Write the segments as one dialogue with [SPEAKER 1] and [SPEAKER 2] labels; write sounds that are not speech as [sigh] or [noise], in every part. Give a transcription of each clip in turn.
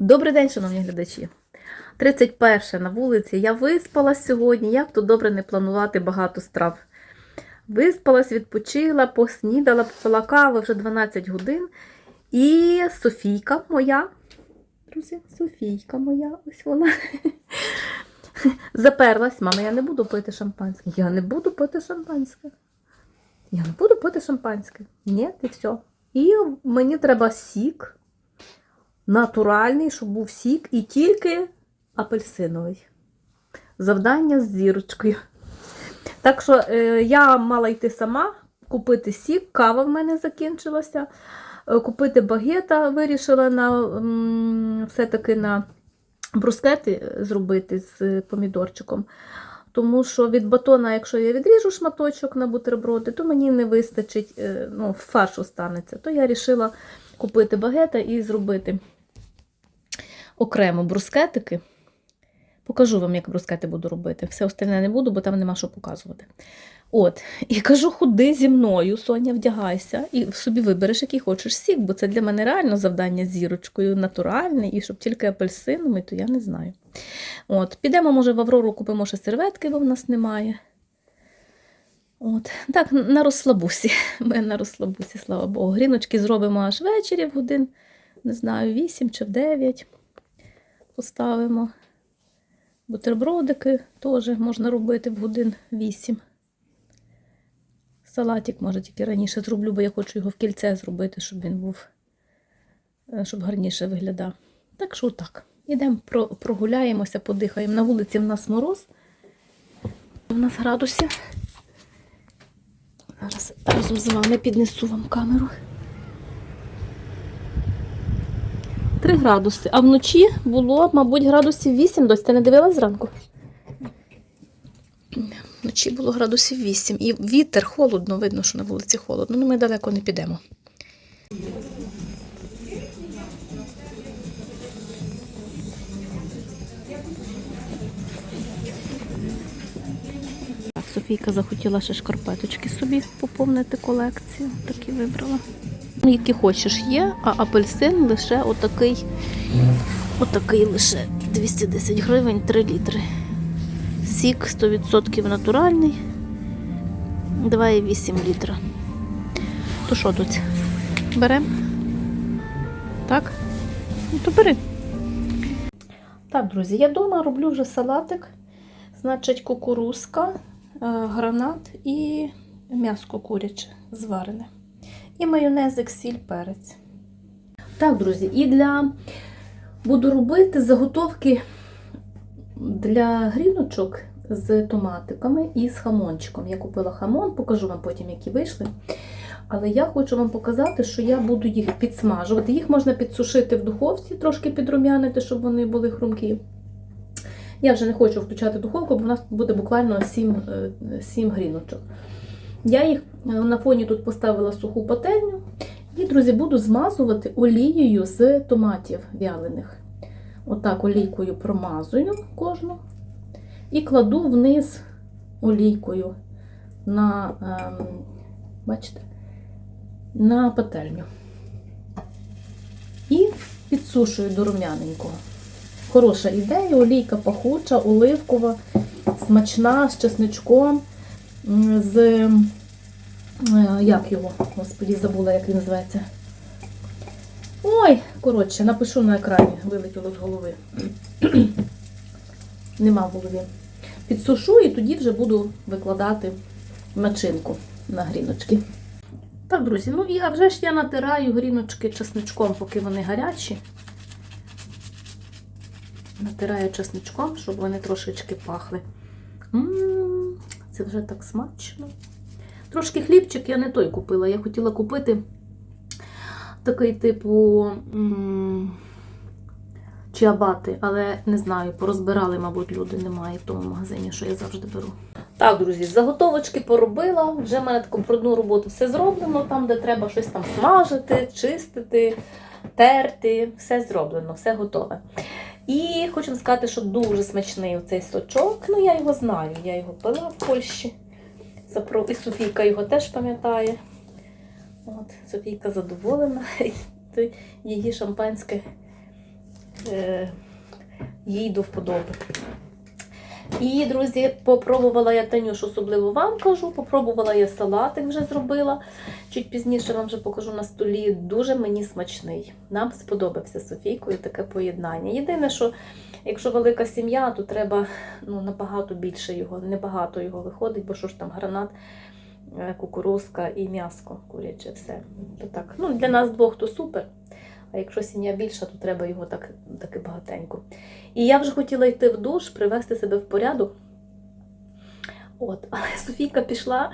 [SPEAKER 1] Добрий день, шановні глядачі. 31 на вулиці. Я виспалась сьогодні. Як тут добре не планувати багато страв. Виспалась, відпочила, поснідала, попила кави вже 12 годин. І Софійка моя. Друзі, Софійка моя, ось вона. Заперлась. Мама, я не буду пити шампанське. Я не буду пити шампанське. Я не буду пити шампанське. Ні, і все. І мені треба сік натуральний, щоб був сік, і тільки апельсиновий. Завдання з зірочкою. Так що е, я мала йти сама, купити сік, кава в мене закінчилася. е, Купити багета вирішила на все-таки на брускети зробити з помідорчиком. Тому що від батона, якщо я відріжу шматочок на бутерброди, то мені не вистачить, е, ну, фарш останеться. То я вирішила купити багета і зробити окремо брускетики. Покажу вам, як брускети буду робити. Все остальне не буду, бо там нема що показувати. От, і кажу, ходи зі мною, Соня, вдягайся, і собі вибереш, який хочеш сік, бо це для мене реально завдання з зірочкою натуральне, і щоб тільки апельсинами, то я не знаю. От, підемо, може, в Аврору купимо ще серветки, бо в нас немає. От, так, на розслабусі. [laughs] Ми на розслабусі, слава Богу. Гріночки зробимо аж ввечері в годин, не знаю, 8 чи в 9 поставимо. Бутербродики теж можна робити в годин 8. Салатик, може, тільки раніше зроблю, бо я хочу його в кільце зробити, щоб він був, е, щоб гарніше виглядав. Так що так. Ідемо прогуляємося, подихаємо. На вулиці в нас мороз. У нас градусів. Зараз разом з вами піднесу вам камеру. 3 градуси. А вночі було, мабуть, градусів 8 дось. Ти не дивилась зранку? Вночі було градусів 8. І вітер холодно, видно, що на вулиці холодно. Ну ми далеко не підемо. Так, Софійка захотіла ще шкарпеточки собі поповнити колекцію. Такі вибрала. Які хочеш є, а апельсин лише отакий, отакий лише 210 гривень 3 літри. Сік 100% натуральний. 2,8 літра. То що тут? Беремо? Так? Ну, то бери. Так, друзі, я вдома роблю вже салатик. Значить, кукурузка, е, гранат і м'яско куряче зварене. І майонезик, сіль, перець. Так, друзі, і для буду робити заготовки для гріночок з томатиками і з хамончиком. Я купила хамон, покажу вам потім, які вийшли. Але я хочу вам показати, що я буду їх підсмажувати. Їх можна підсушити в духовці, трошки підрум'янити, щоб вони були хрумкі. Я вже не хочу включати духовку, бо в нас буде буквально 7, 7 гріночок. Я їх е, на фоні тут поставила суху пательню. І, друзі, буду змазувати олією з томатів вялених. Отак олійкою промазую кожну. І кладу вниз олійкою на, ем, бачите, на пательню. І підсушую до рум'яненького. Хороша ідея, олійка пахуча, оливкова, смачна, з чесничком, з. е, Як його? Господі, забула, як він називається. Ой, коротше, напишу на екрані, вилетіло з голови. [clears throat] Нема в голові. Підсушу і тоді вже буду викладати начинку на гріночки. Так, друзі, ну і а вже ж я натираю гріночки чесничком, поки вони гарячі. Натираю чесничком, щоб вони трошечки пахли. М, Це вже так смачно. Трошки хлібчик я не той купила. Я хотіла купити такий типу чиабати, але не знаю, порозбирали, мабуть, люди немає в тому магазині, що я завжди беру. Так, друзі, заготовочки поробила. Вже в мене таку брудну роботу все зроблено, там, де треба щось там смажити, чистити, терти. Все зроблено, все готове. І хочу сказати, що дуже смачний цей сочок. Ну, я його знаю, я його пила в Польщі. І Софійка його теж пам'ятає. От, Софійка задоволена. [laughs] Її шампанське е, їй до вподоби. І, друзі, попробувала я Танюш, особливо вам кажу, попробувала я салатик вже зробила. Чуть пізніше вам вже покажу на столі. Дуже мені смачний. Нам сподобався Софійкою таке поєднання. Єдине, що якщо велика сім'я, то треба ну, набагато більше його, небагато його виходить, бо що ж там гранат, е, кукурузка і м'яско куряче, все. То так. Ну, для нас двох то супер. А якщо сім'я більша, то треба його так, таки багатенько. І я вже хотіла йти в душ, привести себе в порядок. От, [laughs] але Софійка пішла,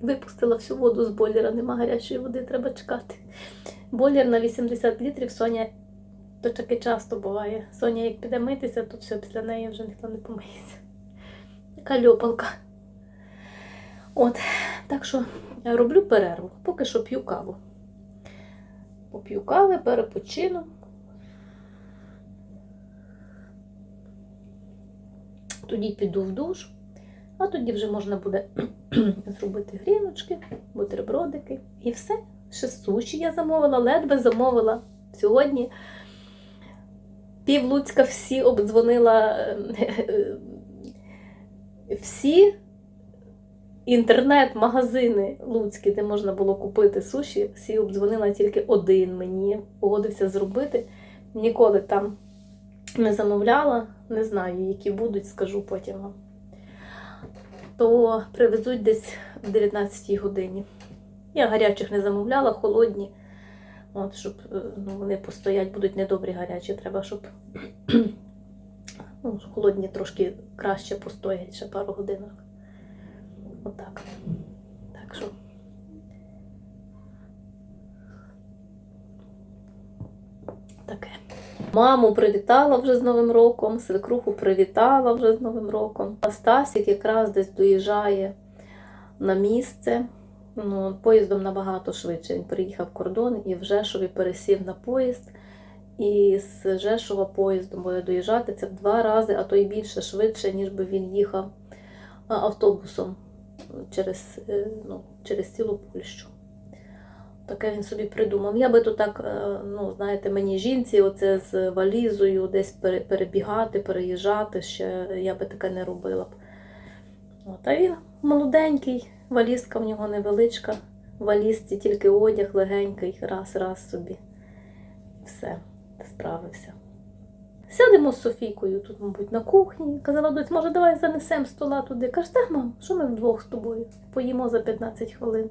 [SPEAKER 1] випустила всю воду з бойлера, нема гарячої води, треба чекати. Бойлер на 80 літрів, Соня, то таке часто буває. Соня, як піде митися, то все, після неї вже ніхто не помиється. Така льопалка. От, так що роблю перерву, поки що п'ю каву. Поп'ю кави, перепочину. Тоді піду в душ, а тоді вже можна буде [clears throat] зробити гріночки, бутербродики і все. Ще суші я замовила, ледве замовила. Сьогодні пів Луцька всі обдзвонила е, всі інтернет-магазини Луцькі, де можна було купити суші, всі обдзвонила тільки один мені, погодився зробити. Ніколи там не замовляла, не знаю, які будуть, скажу потім вам. То привезуть десь в 19 годині. Я гарячих не замовляла, холодні. От, щоб е, ну, вони постоять, будуть недобрі гарячі. Треба, щоб [clears throat] ну, холодні трошки краще постоять ще пару годинок. Отак. Так що. Таке. Маму привітала вже з Новим роком, свекруху привітала вже з Новим роком. А Стасік якраз десь доїжджає на місце. Ну, поїздом набагато швидше. Він приїхав кордон і в Жешові пересів на поїзд. І з Жешова поїздом буде доїжджати це в два рази, а то й більше швидше, ніж би він їхав автобусом через, е, ну, через цілу Польщу. Таке він собі придумав. Я би то так, е, ну, знаєте, мені жінці, оце з валізою десь перебігати, переїжджати, ще я би таке не робила б. От, а він молоденький, валізка в нього невеличка, валізці тільки одяг легенький, раз-раз собі. Все, справився. Сядемо з Софійкою тут, мабуть, на кухні. Казала, доць, може, давай занесемо стола туди. Каже, так, мам, що ми вдвох з тобою? Поїмо за 15 хвилин.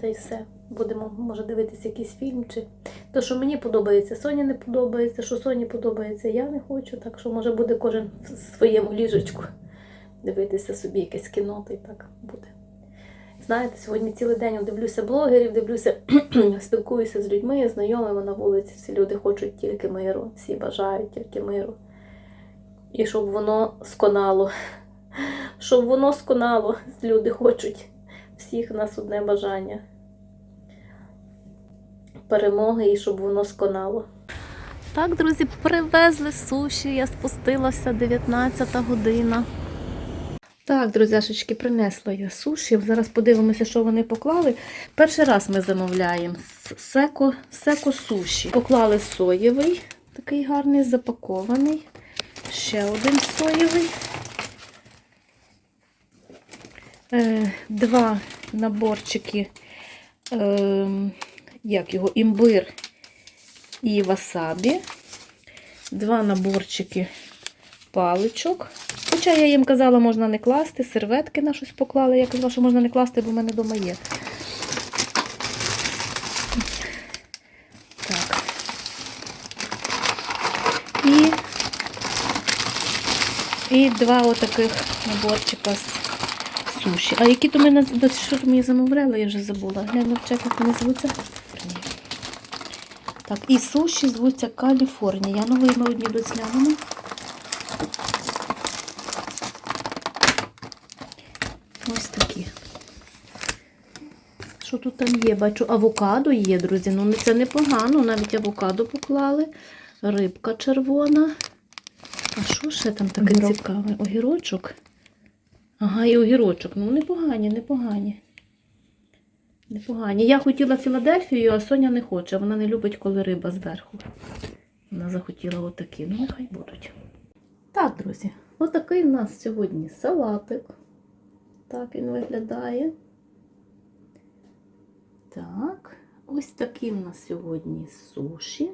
[SPEAKER 1] Та й все. Будемо, може, дивитися якийсь фільм. чи То, що мені подобається, Соні не подобається, що Соні подобається, я не хочу. Так що, може, буде кожен в своєму ліжечку дивитися собі якесь кіно, та й так буде. Знаєте, сьогодні цілий день дивлюся блогерів, дивлюся, [clears throat] спілкуюся з людьми, знайомими на вулиці. Всі люди хочуть тільки миру, всі бажають тільки миру. І щоб воно сконало. [laughs] Щоб воно сконало, [laughs] люди хочуть. Всіх нас одне бажання. Перемоги і щоб воно сконало. Так, друзі, привезли суші, я спустилася 19 година. Так, друзяшечки, принесла я суші. Зараз подивимося, що вони поклали. Перший раз ми замовляємо секо, секо суші. Поклали соєвий, такий гарний, запакований. Ще один соєвий. Е, два наборчики, е, як його, імбир і васабі. Два наборчики паличок. Хоча я їм казала, можна не класти, серветки на щось поклали. Я казала, що можна не класти, бо в мене вдома є. Так. І, і два отаких наборчика з суші. А які то мене що то мені замовляли, я вже забула. Гляну в чеках вони звуться. Ні. Так, і суші звуться Каліфорнія. Ну, ви одні доцнянемо. Ось такі. Що тут там є? Бачу, авокадо є, друзі. Ну, це непогано, навіть авокадо поклали. Рибка червона. А що ще там таке
[SPEAKER 2] Огірок.
[SPEAKER 1] цікаве? Огірочок. Ага, і огірочок. Ну, непогані, непогані. Непогані. Я хотіла Філадельфію, а Соня не хоче. Вона не любить, коли риба зверху. Вона захотіла отакі, ну нехай будуть. Так, друзі, отакий у нас сьогодні салатик. Так він виглядає. Так, ось такі в нас сьогодні суші.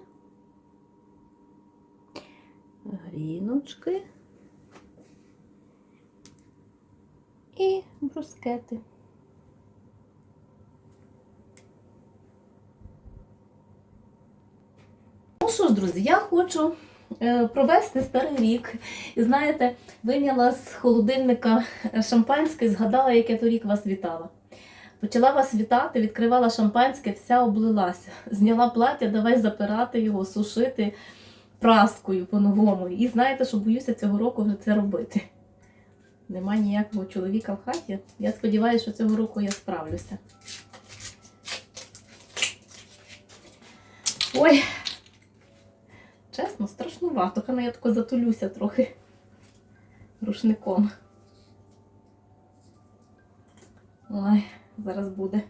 [SPEAKER 1] Гріночки. І брускети. Ну що ж, друзі, я хочу провести старий рік. І знаєте, вийняла з холодильника шампанське згадала, як я торік вас вітала. Почала вас вітати, відкривала шампанське, вся облилася. Зняла плаття, давай запирати його, сушити праскою по-новому. І знаєте, що боюся цього року вже це робити. Нема ніякого чоловіка в хаті. Я сподіваюся, що цього року я справлюся. Ой, чесно, страшнувато. Хана я тако затулюся трохи рушником. Ой, зараз буде.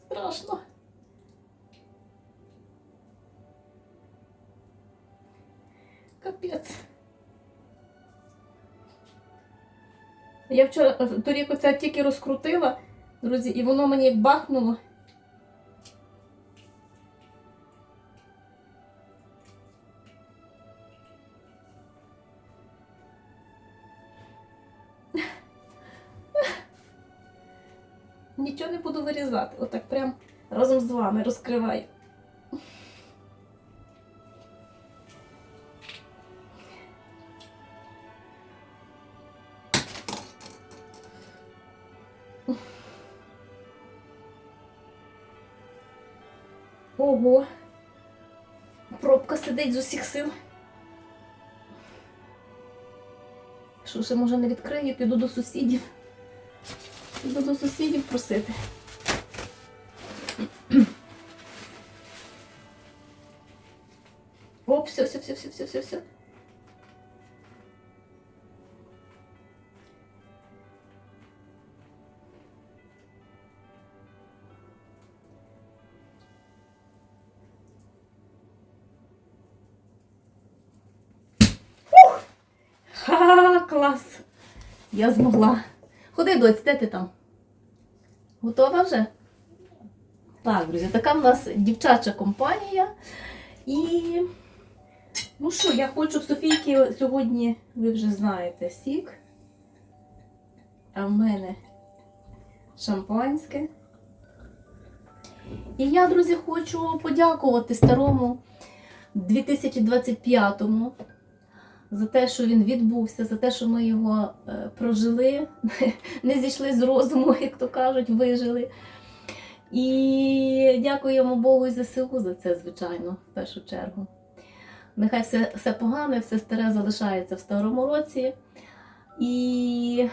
[SPEAKER 1] Страшно. Капець. Я вчора е, торік оце тільки розкрутила, друзі, і воно мені як бахнуло. Нічого не буду вирізати. Отак прям разом з вами розкриваю. Пробка з усіх сил. Що ще може не відкрию, піду до сусідів. Піду до сусідів просити. Оп, все, все, все, все, все, все, все. Я змогла. Ходи, доць, де ти там? Готова вже? Так, друзі, така в нас дівчача компанія. І ну що, я хочу Софійки сьогодні, ви вже знаєте, сік. А в мене шампанське. І я, друзі, хочу подякувати старому 2025-му за те, що він відбувся, за те, що ми його е, прожили, [laughs] не зійшли з розуму, як то кажуть, вижили. І дякуємо Богу і ЗСУ за це, звичайно, в першу чергу. Нехай все, все погане, все старе залишається в старому році. І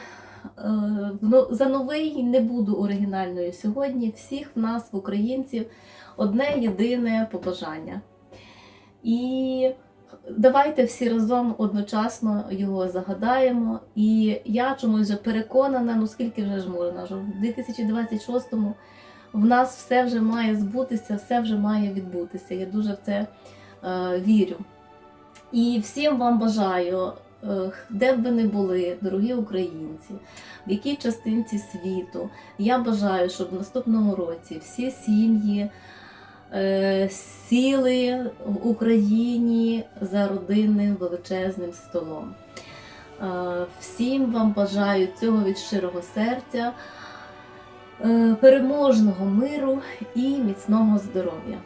[SPEAKER 1] е, за новий не буду оригінальною сьогодні. Всіх в нас, в українців, одне єдине побажання. І давайте всі разом одночасно його загадаємо. І я чомусь вже переконана, ну скільки вже ж можна, що в 2026-му в нас все вже має збутися, все вже має відбутися. Я дуже в це е, вірю. І всім вам бажаю, е, де б ви не були, дорогі українці, в якій частинці світу. Я бажаю, щоб в наступному році всі сім'ї сіли в Україні за родинним величезним столом. Е, Всім вам бажаю цього від щирого серця, е, переможного миру і міцного здоров'я.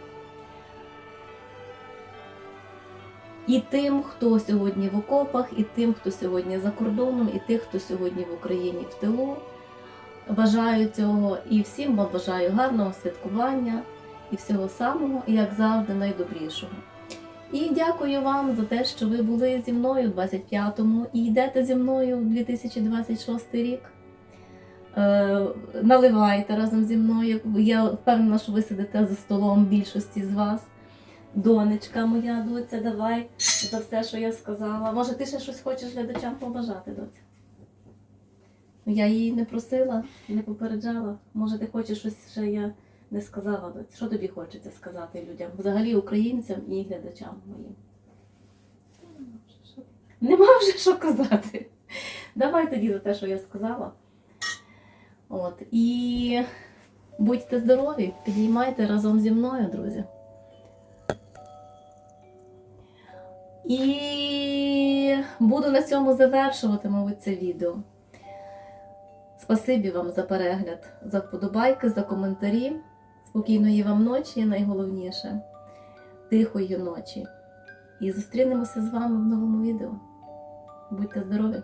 [SPEAKER 1] І тим, хто сьогодні в окопах, і тим, хто сьогодні за кордоном, і тих, хто сьогодні в Україні в тилу. Бажаю цього і всім вам бажаю гарного святкування і всього самого, і як завжди, найдобрішого. І дякую вам за те, що ви були зі мною у 25-му і йдете зі мною в 2026 рік. Е, наливайте разом зі мною. Я впевнена, що ви сидите за столом більшості з вас. Донечка моя, доця, давай за все, що я сказала. Може, ти ще щось хочеш глядачам побажати, доця? Я її не просила, не попереджала. Може, ти хочеш щось ще я не сказала. Що тобі хочеться сказати людям? Взагалі українцям і глядачам моїм. Нема вже що казати. Давай тоді за те, що я сказала. От. І будьте здорові, підіймайте разом зі мною, друзі. І буду на цьому завершувати, мабуть, це відео. Спасибі вам за перегляд, за вподобайки, за коментарі. Спокійної вам ночі, найголовніше. Тихої ночі. І зустрінемося з вами в новому відео. Будьте здорові!